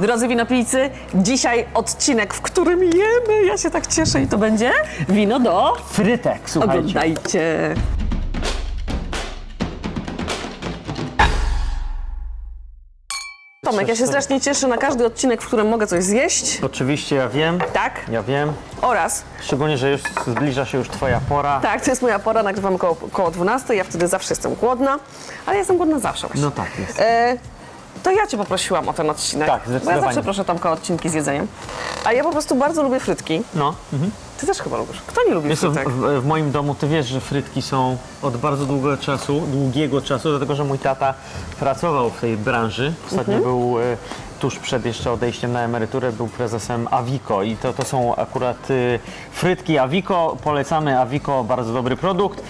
Drodzy winopijcy, dzisiaj odcinek, w którym jemy. Ja się tak cieszę i to będzie wino do... Frytek, słuchajcie. Oglądajcie. Tomek, ja się strasznie cieszę na każdy odcinek, w którym mogę coś zjeść. Oczywiście ja wiem, Tak? ja wiem. Oraz, Szczególnie, że już zbliża się już twoja pora. tak, to jest moja pora, nagrywamy koło, koło 12, ja wtedy zawsze jestem głodna, ale jestem głodna zawsze właśnie. No tak jest. E, to ja cię poprosiłam o ten odcinek. Tak, Bo ja zdecydowanie. zawsze proszę Tomka o odcinki z jedzeniem. A ja po prostu bardzo lubię frytki. No. Mhm. Ty też chyba lubisz. Kto nie lubi Wiesz co, w, frytek? w, w moim domu ty wiesz, że frytki są od bardzo długiego czasu, długiego czasu, dlatego że mój tata pracował w tej branży. Ostatnio Mhm. był e, tuż przed jeszcze odejściem na emeryturę, był prezesem Avico i to, to są akurat e, frytki Avico. Polecamy Avico, bardzo dobry produkt.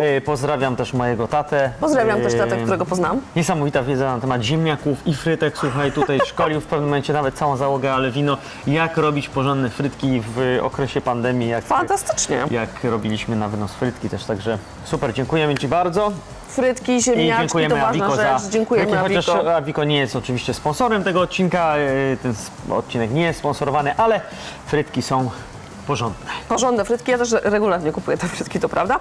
E, pozdrawiam też mojego tatę. Pozdrawiam też tatę, którego poznam. Niesamowita wiedza na temat ziemniaków i frytek. Słuchaj, tutaj szkolił w pewnym momencie nawet całą załogę, ale wino, jak robić porządne frytki w okresie pandemii, jak, Fantastycznie. jak robiliśmy na wynos frytki też. Także super, dziękujemy Ci bardzo Frytki, i ziemniaczki dziękujemy to ważna za rzecz. Dziękujemy frytki, chociaż Avico. Avico nie jest oczywiście sponsorem tego odcinka, e, ten odcinek nie jest sponsorowany, ale frytki są porządne. Porządne frytki, ja też regularnie kupuję te frytki, to prawda.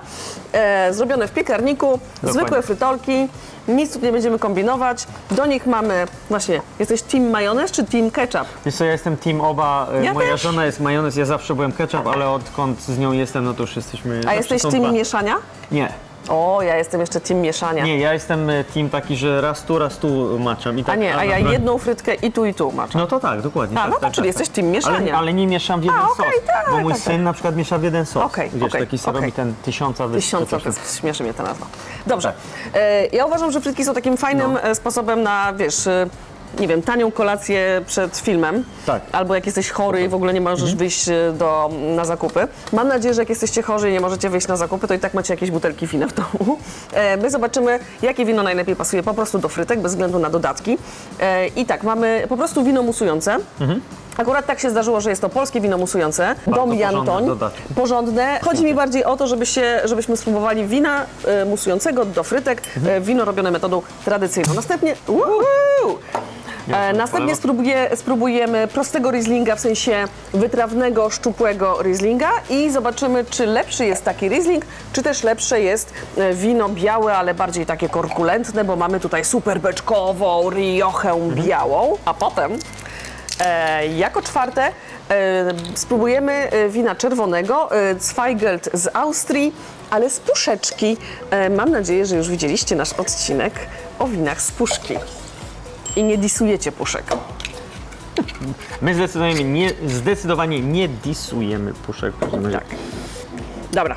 E, zrobione w piekarniku, zwykłe frytolki, nic tu nie będziemy kombinować. Do nich mamy, właśnie, jesteś team majonez czy team ketchup? Wiesz co, ja jestem team oba, e, Ja moja też. żona jest majonez, ja zawsze byłem ketchup, ale odkąd z nią jestem, no to już jesteśmy... A zawsze jesteś są team dwa. mieszania? Nie. O, ja jestem jeszcze team mieszania. Nie, ja jestem e, team taki, że raz tu, raz tu maczam. I tak, A nie, a ja jedną frytkę i tu i tu maczę. No to tak, dokładnie. A, tak, no to tak, czyli tak, jesteś tak. team mieszania. Ale, ale nie mieszam w jeden okej, sos, tak, bo mój tak, syn tak. na przykład miesza w jeden sos. Okej, Wiesz, okej, taki sobie okej. robi ten tysiąca wys- Tysiąca, to jest, śmieszy mnie ta nazwa. Dobrze. E, ja uważam, że frytki są takim fajnym No. e, sposobem na, wiesz, e, nie wiem, tanią kolację przed filmem. Tak. Albo jak jesteś chory i w ogóle nie możesz wyjść e, do, na zakupy. Mam nadzieję, że jak jesteście chorzy i nie możecie wyjść na zakupy, to i tak macie jakieś butelki wina w domu. E, my zobaczymy, jakie wino najlepiej pasuje po prostu do frytek, bez względu na dodatki. E, I tak, mamy po prostu wino musujące. Akurat tak się zdarzyło, że jest to polskie wino musujące. Dom porządne Jantoń. dodatki. Porządne. Chodzi mi bardziej o to, żeby się, żebyśmy spróbowali wina e, musującego do frytek. E, wino robione metodą tradycyjną. Następnie... E, następnie spróbuję, spróbujemy prostego Rieslinga, w sensie wytrawnego, szczupłego Rieslinga i zobaczymy, czy lepszy jest taki Riesling, czy też lepsze jest e, wino białe, ale bardziej takie korpulentne, bo mamy tutaj super beczkową riochę białą, a potem E, jako czwarte e, spróbujemy e, wina czerwonego, e, Zweigelt z Austrii, ale z puszeczki. E, mam nadzieję, że już widzieliście nasz odcinek o winach z puszki. I nie disujecie puszek. My zdecydowanie nie, zdecydowanie nie disujemy puszek. Tak. Dobra.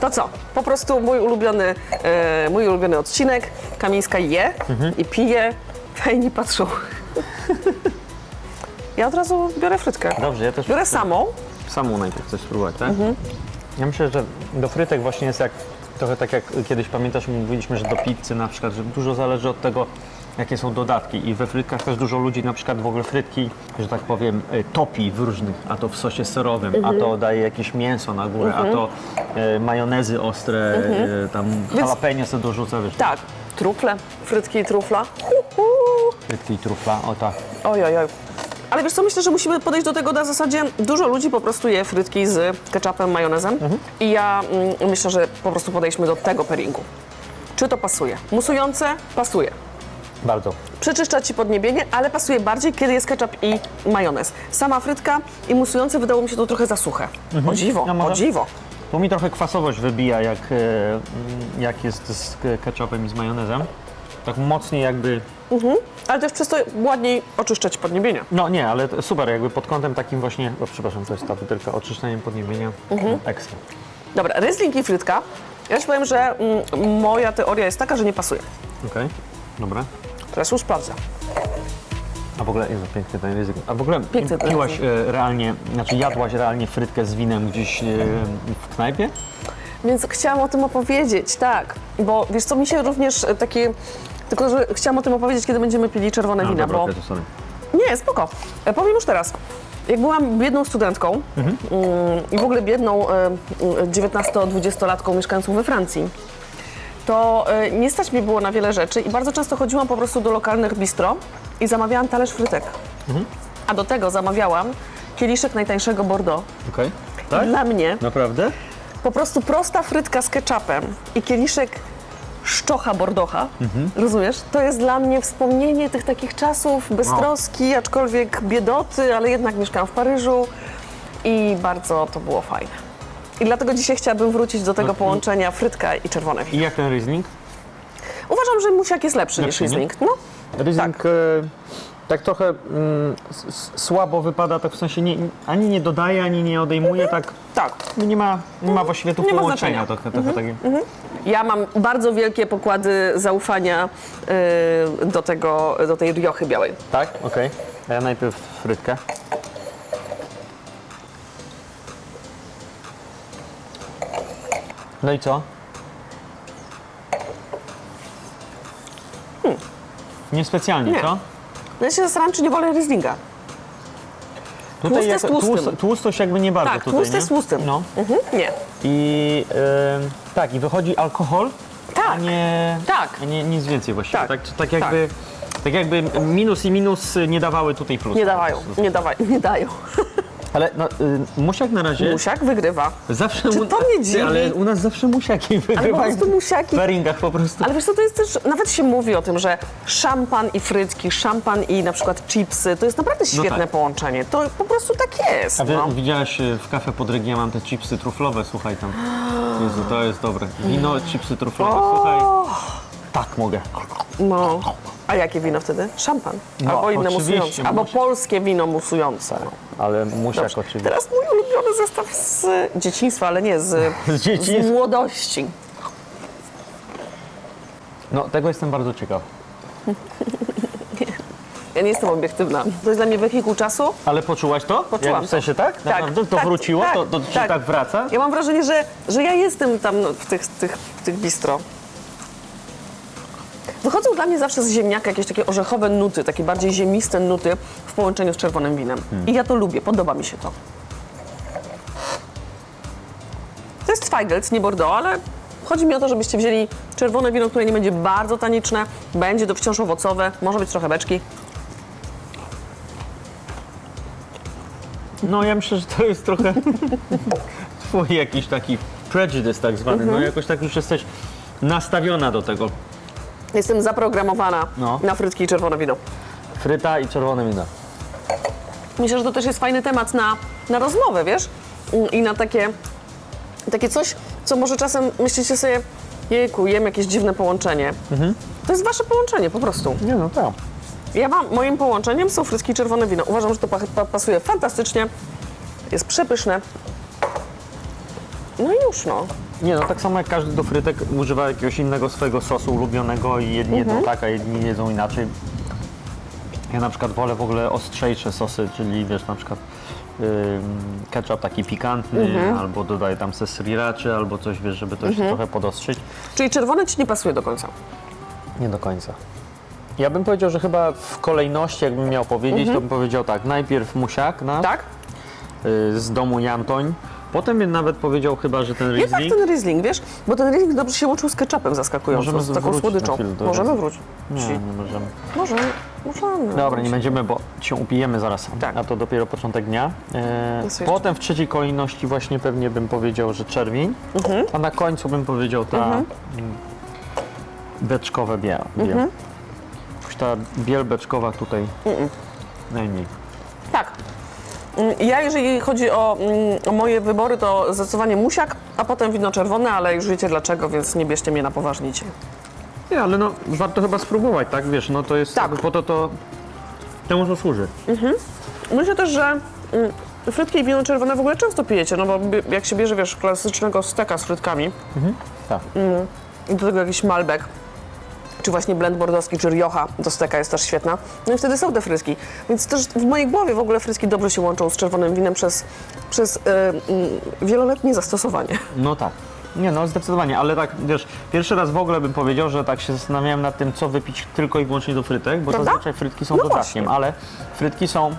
To co? Po prostu mój ulubiony, e, mój ulubiony odcinek. Kamińska je i pije, inni patrzą. ja od razu biorę frytkę. Dobrze, ja też Biorę samą. samą najpierw chcę spróbować, tak? Mhm. Ja myślę, że do frytek właśnie jest jak, trochę tak jak kiedyś pamiętasz, mówiliśmy, że do pizzy na przykład, że dużo zależy od tego, jakie są dodatki i we frytkach też dużo ludzi na przykład w ogóle frytki, że tak powiem, e, topi w różnych, a to w sosie serowym, Mhm. a to daje jakieś mięso na górę, a to e, majonezy ostre, e, tam jalapeno sobie dorzuca, wiesz, Tak, trufle, frytki i trufla. frytki i trufla, o tak. Oj, oj, oj. Ale wiesz co, myślę, że musimy podejść do tego na zasadzie, dużo ludzi po prostu je frytki z ketchupem, majonezem i ja mm, myślę, że po prostu podejdźmy do tego pairingu. Czy to pasuje? Musujące? Pasuje. Bardzo. Przeczyszcza ci podniebienie, ale pasuje bardziej, kiedy jest ketchup i majonez. Sama frytka i musujące wydało mi się to trochę za suche. O dziwo, może- o dziwo. Tu mi trochę kwasowość wybija, jak, e, mm, jak jest z ketchupem i z majonezem. Tak mocniej jakby Ale też przez to ładniej oczyszczać podniebienie. No nie, ale to super, jakby pod kątem takim właśnie, o przepraszam, to jest ta butelka oczyszczeniem podniebienia, ekstra. Dobra, ryzling i frytka. Ja ci powiem, że mm, moja teoria jest taka, że nie pasuje. Okej, dobra. Teraz już sprawdzę. A w ogóle, Jezu, piękny ten ryzyk. A w ogóle Piękny ten piłaś e, realnie, znaczy jadłaś realnie frytkę z winem gdzieś e, w knajpie? Więc chciałam o tym opowiedzieć, tak. Bo wiesz co, mi się również e, takie... Tylko, że chciałam o tym opowiedzieć, kiedy będziemy pili czerwone wina, dobra, bo... okej, to sorry. Nie, spoko. E, Powiem już teraz. Jak byłam biedną studentką mm, i w ogóle biedną e, mm, 19-20-latką mieszkającą we Francji, to e, nie stać mnie było na wiele rzeczy i bardzo często chodziłam po prostu do lokalnych bistro i zamawiałam talerz frytek. A do tego zamawiałam kieliszek najtańszego Bordeaux. Okej. Tak? Dla mnie Naprawdę? po prostu prosta frytka z ketchupem i kieliszek szczocha bordocha, rozumiesz? To jest dla mnie wspomnienie tych takich czasów beztroski, aczkolwiek biedoty, ale jednak mieszkałam w Paryżu i bardzo to było fajne. I dlatego dzisiaj chciałabym wrócić do tego No połączenia frytka i czerwone wino. I jak ten Riesling? Uważam, że musiak jest lepszy, Lepszy, niż nie? Riesling. No, Riesling tak, tak trochę mm, s- s- słabo wypada, tak w sensie nie, ani nie dodaje, ani nie odejmuje, tak tak. nie ma, nie ma właściwie tu Nie ma połączenia. znaczenia. Trochę, trochę takie. Ja mam bardzo wielkie pokłady zaufania y, do, tego, do tej riochy białej. Tak? Okej. A ja najpierw frytkę. No i co? Niespecjalnie, Nie. co? No ja się zastanawiam, czy nie wolę Rieslinga. Tłusty jak- z tłustym. tłust- tłustość jakby nie bardzo Tak, tutaj, tłusty nie? z tłustym. No. Mhm, nie. I tak, i wychodzi alkohol, a Tak. nie, Tak. a nie nic więcej właściwie. Tak. Tak, tak, jakby, tak. jakby minus i minus nie dawały tutaj plus. Nie dawają, nie, dawają, nie dają. Ale no, y, musiak na razie Musiak wygrywa. zawsze... Czy to mnie dziwi? Ale u nas zawsze musiaki wygrywają. prostu musiaki- W po prostu. Ale wiesz co, to jest też, nawet się mówi o tym, że szampan i frytki, szampan i na przykład chipsy, to jest naprawdę świetne tak. połączenie. To po prostu tak jest. A wy, No. widziałaś y, w kafe pod Regiem mam te chipsy truflowe, słuchaj tam. Jezu, to jest dobre. Wino, chipsy truflowe, słuchaj. Tak mogę. no. A jakie wino wtedy? Szampan. No, albo inne oczywiście, musujące. Albo musi- polskie wino musujące. Ale musiak Dobrze. oczywiście. Teraz mój ulubiony zestaw z dzieciństwa, ale nie, z, Z dzieciństwa. z młodości. No, tego jestem bardzo ciekaw. Ja nie jestem obiektywna. To jest dla mnie wehikuł czasu. Ale poczułaś to? Poczułam Jak, w sensie tak? Tak, Naprawdę? To tak, wróciło? tak, to to tak. tak wraca? Ja mam wrażenie, że, że ja jestem tam no, w tych, tych, w tych bistro. Wychodzą dla mnie zawsze z ziemniaka jakieś takie orzechowe nuty, takie bardziej ziemiste nuty w połączeniu z czerwonym winem. I ja to lubię, podoba mi się to. To jest Zweigelt, nie Bordeaux, ale chodzi mi o to, żebyście wzięli czerwone wino, które nie będzie bardzo taniczne, będzie to wciąż owocowe, może być trochę beczki. No ja myślę, że to jest trochę twój jakiś taki prejudice tak zwany. Mhm. No jakoś tak już jesteś nastawiona do tego. Jestem zaprogramowana No. na frytki i czerwone wino. Fryta i czerwone wino. Myślę, że to też jest fajny temat na, na rozmowę, wiesz? Mm, I na takie, takie coś, co może czasem myślicie sobie, jejku, jem jakieś dziwne połączenie. To jest wasze połączenie, po prostu. Nie no tak. Ja mam, moim połączeniem są frytki i czerwone wino. Uważam, że to pa, pa, pasuje fantastycznie, jest przepyszne. No i już, no. Nie no, tak samo jak każdy do frytek używa jakiegoś innego swojego sosu ulubionego i jedni Mhm. jedzą tak, a inni jedzą inaczej. Ja na przykład wolę w ogóle ostrzejsze sosy, czyli wiesz, na przykład ym, ketchup taki pikantny, Mhm. albo dodaję tam se sriraczy, albo coś, wiesz, żeby to się trochę podostrzyć. Czyli czerwone ci nie pasuje do końca. Nie do końca. Ja bym powiedział, że chyba w kolejności, jakbym miał powiedzieć, to bym powiedział tak, najpierw musiak na, Tak? y, z domu Jantoń, potem nawet powiedział chyba, że ten Jednak Riesling. ten Riesling, wiesz? Bo ten Riesling dobrze się łączył z ketchupem zaskakująco, Możemy z taką wrócić na słodyczą. chwilę do Możemy wrócić. Nie, nie możemy. Możemy, możemy. Dobra, nie będziemy, bo się upijemy zaraz, Tak. a to dopiero początek dnia. E, Jest jeszcze. potem w trzeciej kolejności właśnie pewnie bym powiedział, że czerwień, Mhm. a na końcu bym powiedział ta mm, beczkowe biel. biel. Mhm. Jakoś Ta biel beczkowa tutaj najmniej. Tak. Mm, Ja, jeżeli chodzi o, mm, o moje wybory, to zdecydowanie musiak, a potem wino czerwone, ale już wiecie dlaczego, więc nie bierzcie mnie na poważnie dzisiaj. Nie, ale no warto chyba spróbować, tak? Wiesz, no to jest Tak. po to to temu to służy. Myślę też, że mm, frytki i wino czerwone w ogóle często pijecie, no bo bie- jak się bierze, wiesz, klasycznego steka z frytkami Tak. i do tego jakiś malbec, czy właśnie blend bordowski, czy riocha do steka jest też świetna, no i wtedy są te frytki. Więc też w mojej głowie w ogóle frytki dobrze się łączą z czerwonym winem przez, przez e, mm, wieloletnie zastosowanie. No tak. Nie no, zdecydowanie, ale tak, wiesz, pierwszy raz w ogóle bym powiedział, że tak się zastanawiałem nad tym, co wypić tylko i wyłącznie do frytek, bo Prawda? zazwyczaj frytki są No dodatkiem, właśnie. ale frytki są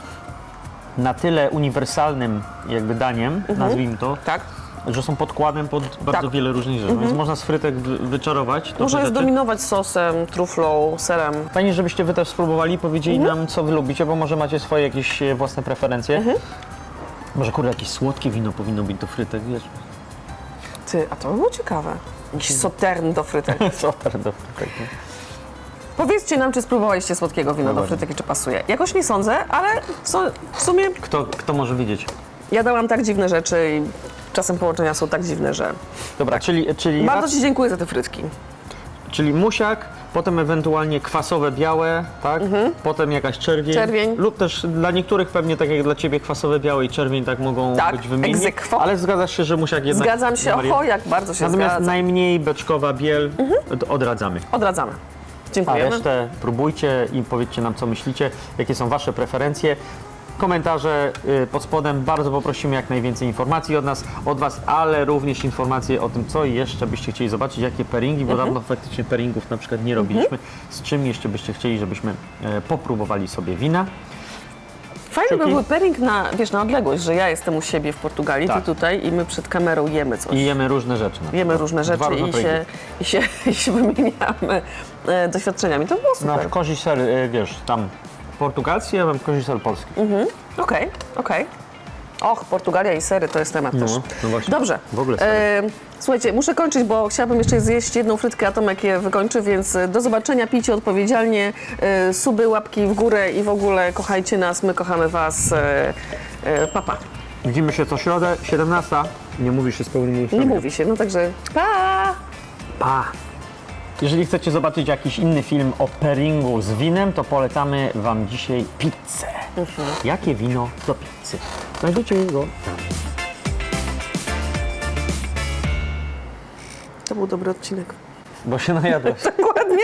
na tyle uniwersalnym jakby daniem, nazwijmy to, Tak? Że są podkładem pod bardzo Tak. wiele różnych rzeczy, więc można z frytek wy- wyczarować. Można je zdominować sosem, truflą, serem. Fajnie, żebyście wy też spróbowali, powiedzieli Mhm. nam, co wy lubicie, bo może macie swoje jakieś e, własne preferencje. Mhm. Może kurde, jakieś słodkie wino powinno być do frytek, wiesz? Ty, a to by było ciekawe. Jakiś sotern do frytek. Super do frytek. nie? Powiedzcie nam, czy spróbowaliście słodkiego wina do frytek i czy pasuje. Jakoś nie sądzę, ale w sumie Kto, kto może wiedzieć? ja dałam tak dziwne rzeczy i czasem połączenia są tak dziwne, że... Dobra, czyli, czyli, Bardzo Ci dziękuję za te frytki. czyli musiak, potem ewentualnie kwasowe białe, tak? Potem jakaś czerwień. Mhm. Czerwień. Lub też dla niektórych pewnie tak jak dla Ciebie kwasowe białe i czerwień tak mogą Tak, być wymienni. ex aequo. Ale zgadzasz się, że musiak jednak... Zgadzam się, numer jeden. oho, jak bardzo się Natomiast zgadzam. najmniej beczkowa biel Mhm. to odradzamy. Odradzamy. A Dziękujemy. resztę próbujcie i powiedzcie nam, co myślicie, jakie są Wasze preferencje. Komentarze y, pod spodem. Bardzo poprosimy jak najwięcej informacji od nas, od Was, ale również informacje o tym, co jeszcze byście chcieli zobaczyć, jakie pairingi, bo dawno faktycznie pairingów na przykład nie robiliśmy. Z czym jeszcze byście chcieli, żebyśmy e, popróbowali sobie wina. Fajny by był pairing na, wiesz, na odległość, że ja jestem u siebie w Portugalii, Tak. ty tutaj i my przed kamerą jemy coś. I jemy różne rzeczy. Jemy różne rzeczy Dwa i się, i, się, i się wymieniamy e, doświadczeniami. To było Nasz super. kozi ser, y, wiesz, tam portugalski, ja mam ser polski. Okej, okej. Och, Portugalia i sery to jest temat też. no właśnie. Dobrze. W ogóle sery. Słuchajcie, muszę kończyć, bo chciałabym jeszcze zjeść jedną frytkę, a Tomek je wykończy, więc e, do zobaczenia, pijcie odpowiedzialnie, e, suby, łapki w górę i w ogóle kochajcie nas, my kochamy was. E, e, papa. Widzimy się co środę, 17. Nie mówi się z pełnymi Nie mówi się, no także pa! Pa! Jeżeli chcecie zobaczyć jakiś inny film o pairingu z winem, to polecamy Wam dzisiaj pizzę. Jakie wino do pizzy? Znajdziecie go tam. To był dobry odcinek. Bo się najadłeś. Dokładnie.